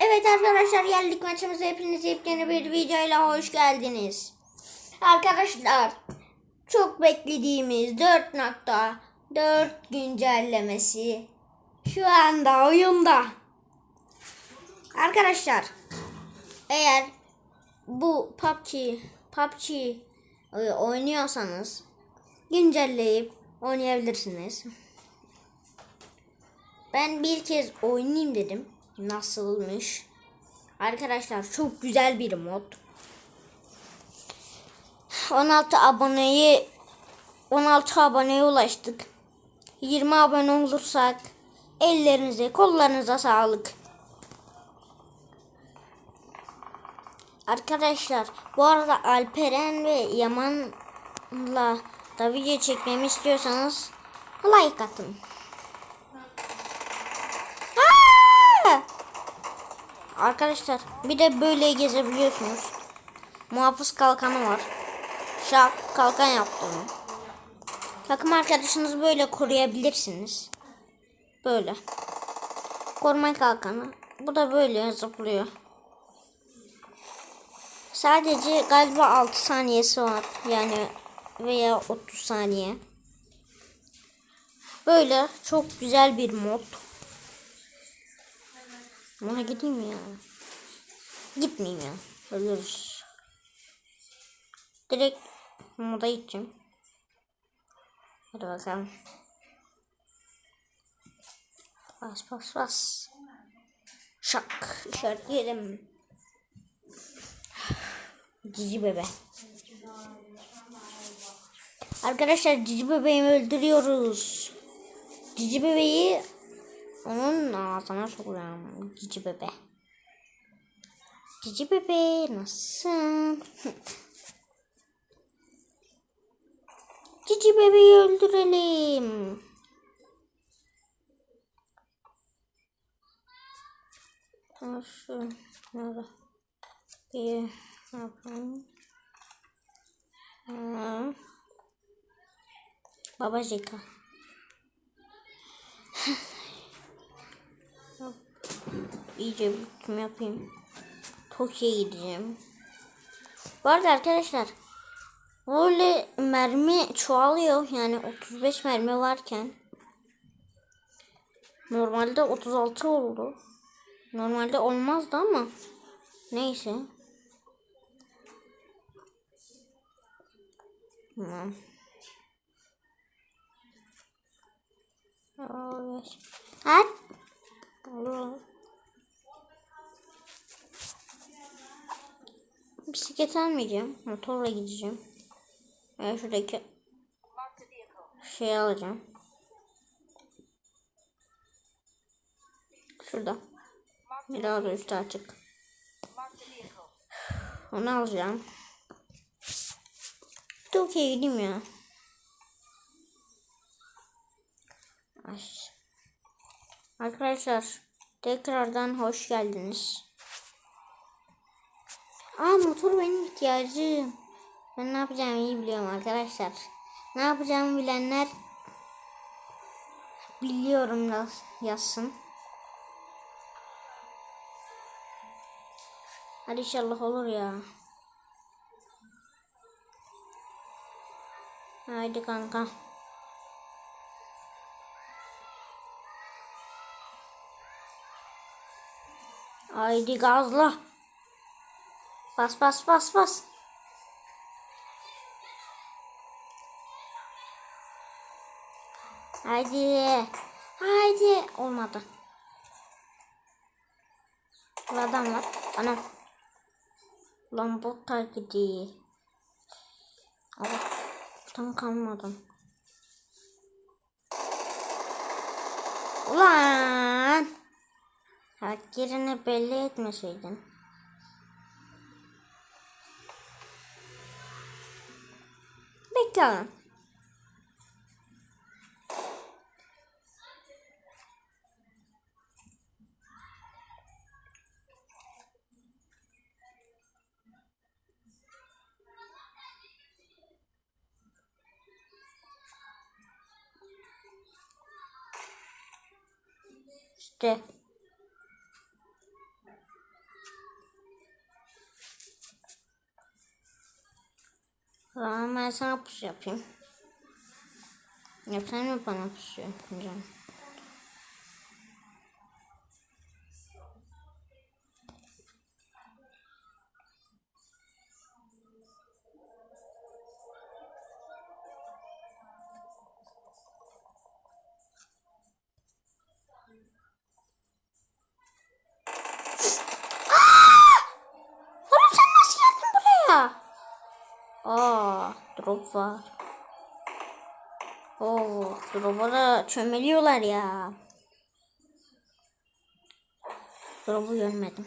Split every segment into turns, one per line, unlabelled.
Evet arkadaşlar geldik maçımıza hepiniz yepyeni bir videoyla hoş geldiniz. Arkadaşlar çok beklediğimiz 4.4 güncellemesi şu anda oyunda. Arkadaşlar eğer bu PUBG PUBG e, oynuyorsanız güncelleyip oynayabilirsiniz. Ben bir kez oynayayım dedim. Nasılmış? Arkadaşlar çok güzel bir mod. 16 aboneyi 16 aboneye ulaştık. 20 abone olursak ellerinize kollarınıza sağlık. Arkadaşlar bu arada Alperen ve Yaman'la da video çekmemi istiyorsanız like atın. Aa! Arkadaşlar bir de böyle gezebiliyorsunuz. Muhafız kalkanı var. Şak kalkan yaptım. Takım arkadaşınızı böyle koruyabilirsiniz. Böyle. Koruma kalkanı. Bu da böyle zıplıyor. Sadece galiba 6 saniyesi var. Yani veya 30 saniye. Böyle çok güzel bir mod. Ona gideyim ya. Gitmeyeyim ya. Ölürüz. Direkt moda gideceğim. Hadi bakalım. Bas bas bas. Şak. İşaretleyelim. Cici bebe. Arkadaşlar cici bebeğimi öldürüyoruz. Cici bebeği onun ağzına sokuyorum. Cici bebe. Cici bebe nasılsın? Cici bebeği öldürelim. Şu nerede? Bir yapalım. Ha. Baba Jeka. İyice kim yapayım. Tokyo'ya gideceğim. Bu arada arkadaşlar böyle mermi çoğalıyor. Yani 35 mermi varken normalde 36 oldu. Normalde olmazdı ama neyse. Hmm. Evet. Ha? Olur. Bisiklet almayacağım. Motorla gideceğim. Ben şuradaki şey alacağım. Şurada. Bir da üstü açık. Onu alacağım. Tokyo'ya gideyim ya. Arkadaşlar tekrardan hoş geldiniz. Aa motor benim ihtiyacım. Ben ne yapacağımı iyi biliyorum arkadaşlar. Ne yapacağımı bilenler biliyorum yaz, yazsın. Hadi inşallah olur ya. Haydi kanka. Haydi gazla. Bas bas bas bas. Haydi. Haydi. Olmadı. Burada adam var. Anam. Lan bot taklidi. Allah. Tam kalmadım. Ulan. Hak yerini belli etmeseydin. Bekle lan. İşte. Tamam ben sana pusu yapayım. Yapsan mı bana pusu yapacağım? Oğlum sen nasıl geldin? Aa, drop var. Oo, drop'a da çömeliyorlar ya. Drop'u görmedim.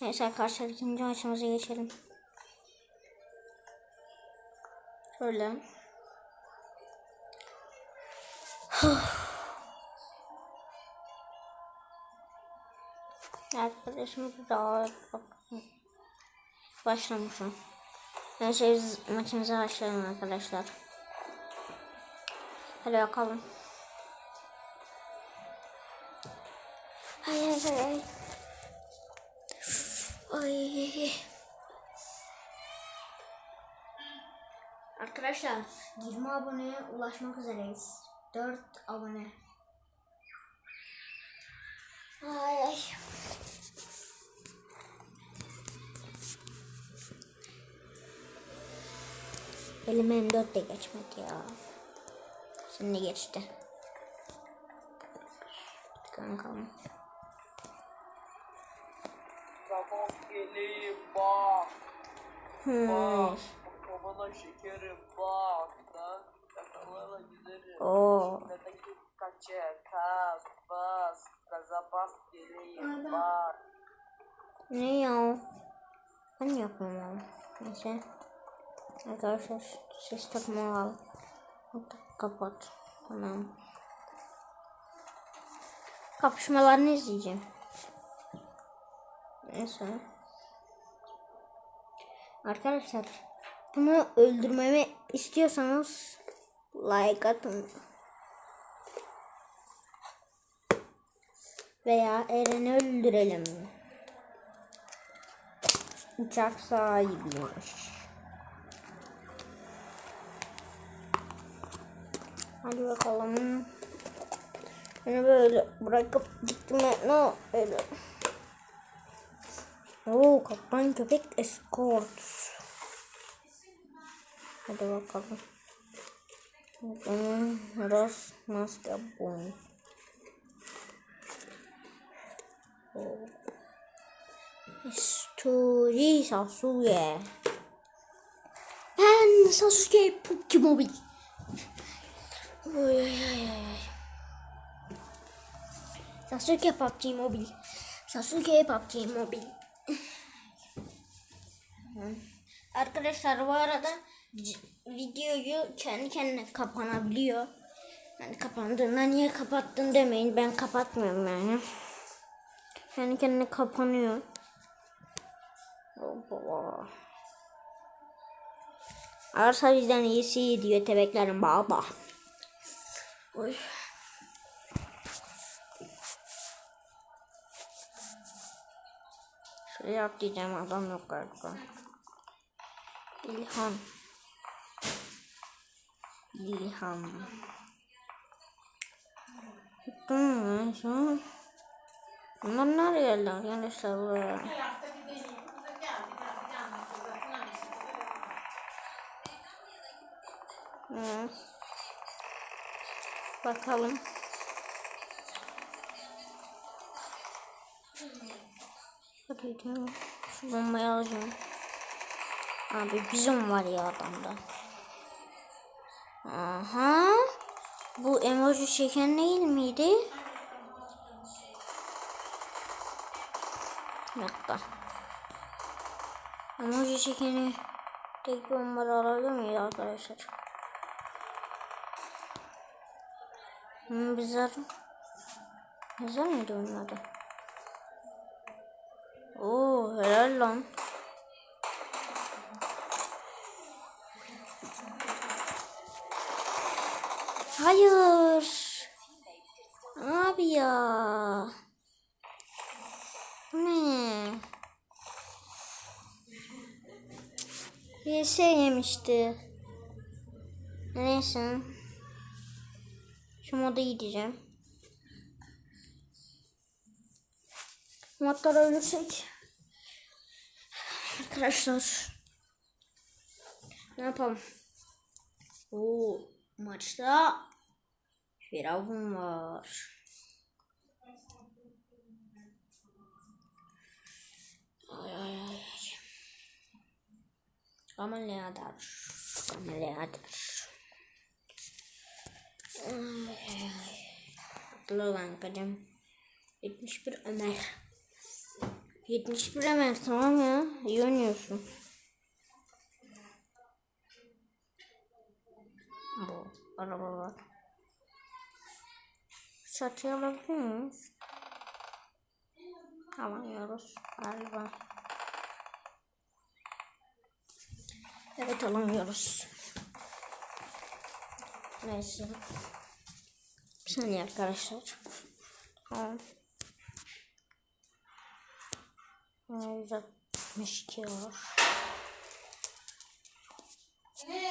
Neyse arkadaşlar ikinci maçımıza geçelim. Şöyle. Arkadaşım daha başlamışım. Neyse biz maçımıza başlayalım arkadaşlar. Hadi bakalım. Ay ay ay ay. Ay. Arkadaşlar 20 aboneye ulaşmak üzereyiz. 4 abone. Ay ay. Elime M4 de geçmedi ya. Şimdi geçti. Kankam.
Tamam geleyim bak.
Hmm.
Bak. Babana şekerim bak. Lan kakalara giderim.
Oo.
Kaçer. Kas bas. Gaza bas geleyim bak.
Ne ya? Ben yapmam. Neyse. Arkadaşlar ses takma al. Kapat. Tamam. Kapışmalarını izleyeceğim. Neyse. Arkadaşlar bunu öldürmemi istiyorsanız like atın. Veya Eren'i öldürelim. Uçak sahibiymiş. Hadi bakalım. Beni böyle bırakıp gittim ne öyle. Oo kaplan köpek escort. Hadi bakalım. Bakalım. Ros maske bun. Story Sasuke. Ben Sasuke Pokemon. Oy oy oy oy. Sasuke PUBG Mobile. Sasuke PUBG Mobile. Arkadaşlar bu arada videoyu kendi kendine kapanabiliyor. Yani kapandığında niye kapattın demeyin. Ben kapatmıyorum yani. Kendi kendine kapanıyor. Hoppa. Arsa bizden iyisi diyor tebeklerin baba. Oy. Şuraya atlayacağım adam yok galiba. İlhan. İlhan. Hmm, şu an. Bunlar nereye geldi arkadaşlar buraya? Hı. Bakalım. Hadi gidelim. Şu bombayı alacağım. Abi bizon var ya adamda. Aha. Bu emoji çeken değil miydi? Bir dakika. Emoji çekeni tek bombayı alabilir miyiz arkadaşlar? Hmm, bizler Bizler miydi onun adı? Oo helal lan. Hayır. Abi ya. Ne? Bir şey yemişti. Neyse. Şu moda gideceğim. Modlara ölürsek. Arkadaşlar. Ne yapalım? Oo, maçta Firavun var. Ay ay ay. Ameliyatlar. Ameliyatlar. Ay ay ay. Hatırla lan kaçım. 71 Ömer. 71 Ömer tamam ya. İyi oynuyorsun. Bu araba var. Çatıya alabiliyor muyuz? Alamıyoruz galiba. Evet alamıyoruz. Neyse. Bir saniye arkadaşlar. Tamam. 162 var.
Ne?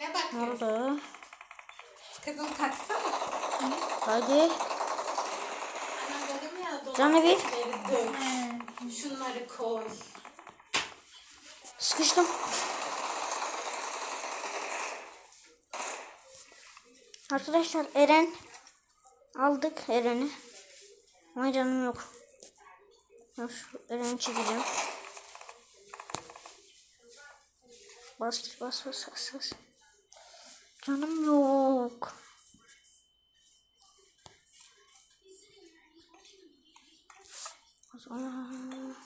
Ne?
Ne oldu?
Kızım kalksana.
Hadi.
Ana dedim ya
Canı bir.
dök. Şunları koy.
Sıkıştım. Arkadaşlar Eren aldık Eren'i. Ama canım yok. Ben şu Eren'i çekeceğim. Bas bas bas bas bas. Canım yok. O zaman...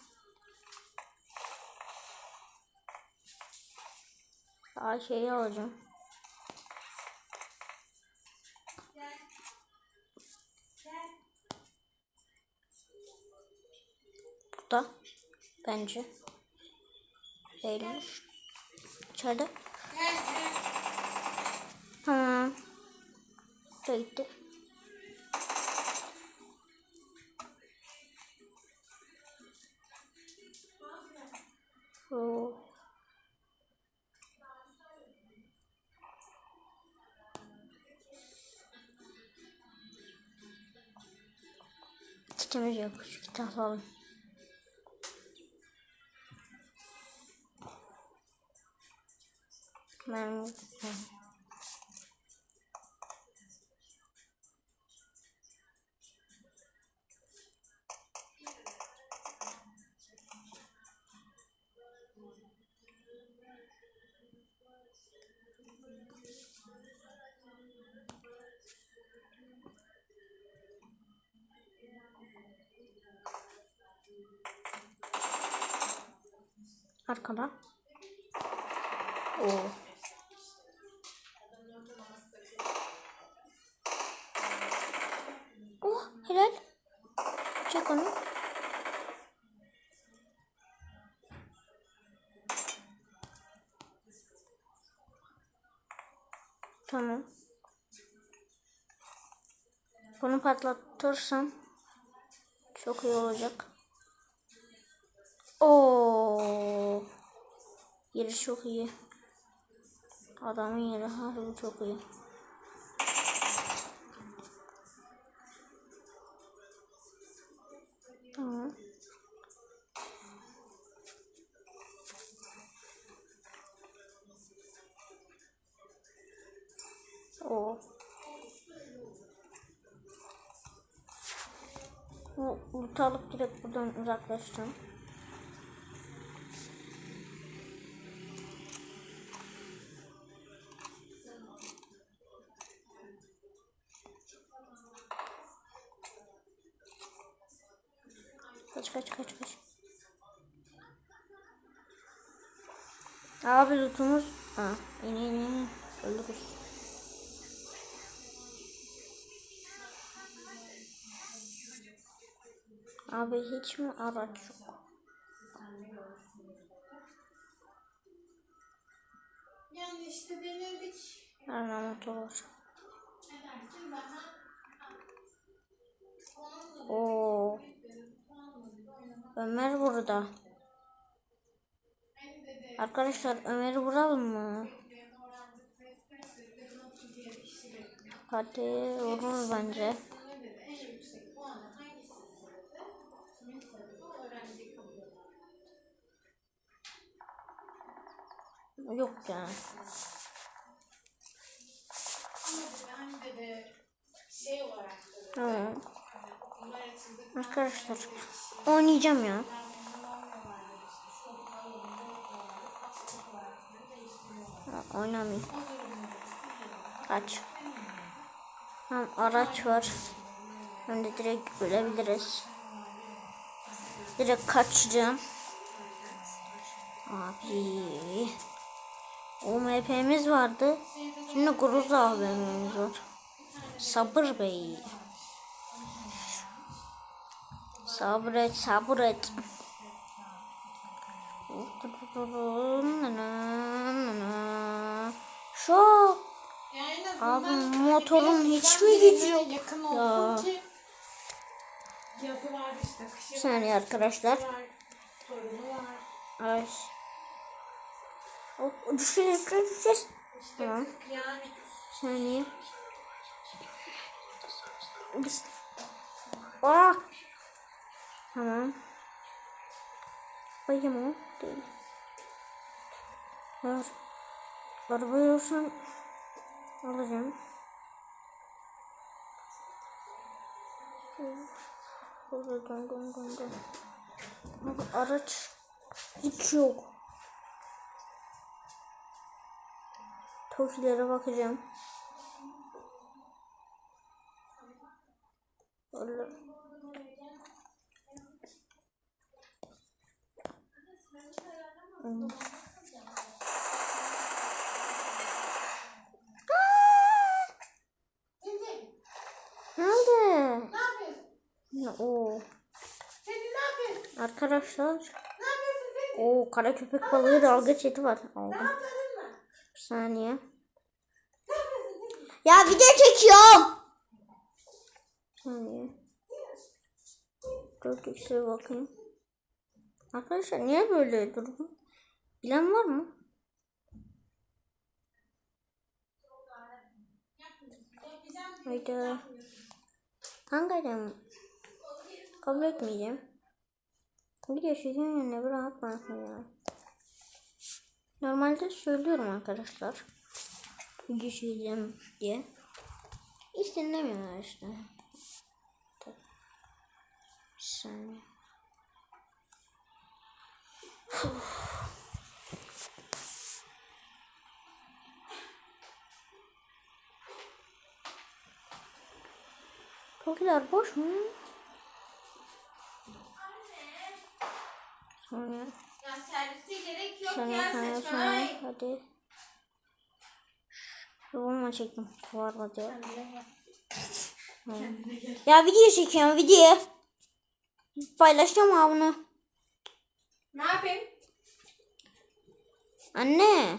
Daha şeyi alacağım. Da bence değilmiş. İçeride. Tamam. Buraya gitti. Oh. Kitimiz yok. Şu kitap alalım. Arkada. Oo. Tamam. Bunu patlatırsam çok iyi olacak. Oo. Yeri çok iyi. Adamın yeri harbi çok iyi. Bu ulti alıp direkt buradan uzaklaşacağım. Kaç kaç kaç kaç. Abi lootumuz. Ha, in in in. Öldürürüz. Abi hiç mi araç yok?
Yani işte denedik. Edersin zaten.
Oo. Ömer burada. Arkadaşlar Ömer'i vuralım mı? Hadi vururuz bence. Yok
da
Tamam. Arkadaşlar oynayacağım ya. Ha, Oynamayayım. Kaç. Hem araç var. Hem de direkt ölebiliriz. Direkt kaçacağım. Abi. UMP'miz vardı. Şimdi Groza AVM'miz var. Sabır bey. Sabret sabret. Şu Abi motorun hiç mi gücü yok ya? bir saniye arkadaşlar. Ay. Hop düşeceğiz düşeceğiz.
İşte
Tamam. saniye. Biz... Aa! Tamam. Bayım o. Değil. Var. Arabayı olsam alacağım. Dön dön dön. Abi araç hiç yok. Tokilere bakacağım. Öyle. Hmm. Oo. Arkadaşlar.
Ne?
Oo kara köpek balığı dalga çeti var. Aldım. Saniye.
Ne?
Ya video çekiyorum. Saniye. Dört x'e bakayım. Arkadaşlar niye böyle durum? Bilen var mı?
Yapacağım.
Haydi. Kankacığım. Kabul etmeyeceğim. Video önüne bir rahat bırakın ya. Normalde söylüyorum arkadaşlar. Video çekeceğim diye. Hiç dinlemiyorlar işte. Bir saniye. Tokiler boş mu? Sonra,
Ya servise gerek yok
sonra,
ya saçma.
sonra,
Ay.
hadi. Yoluma çektim. Var mı diyor. Ya video çekiyorum video. Paylaşacağım abi bunu.
Ne yapayım?
Anne.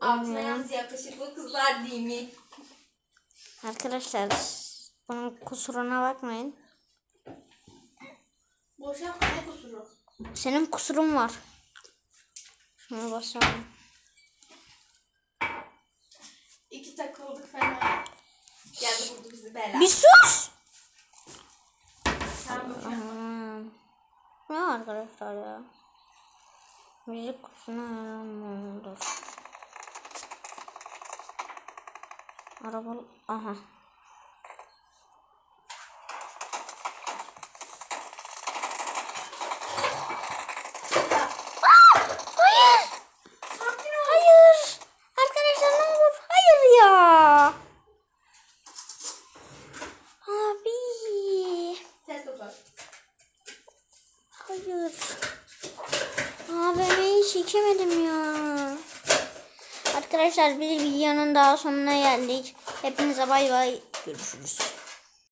Altına yalnız yakışıklı kızlar değil mi?
Arkadaşlar bunun kusuruna bakmayın.
Boş yapma ne kusuru?
Senin kusurun var. Şuna basalım.
İki takıldık fena. Geldi vurdu bizi bela.
Bir sus.
Sen.
Ne arkadaşlar ya? Müzik kutusuna yaranmıyordur. Araba... Aha. Aa! Hayır! Hayır! Arkadaşlar ne olur? Hayır ya! Abi!
Ses topu.
Hayır. AVM'yi çekemedim ya. Arkadaşlar bir videonun daha sonuna geldik. Hepinize bay bay. Görüşürüz.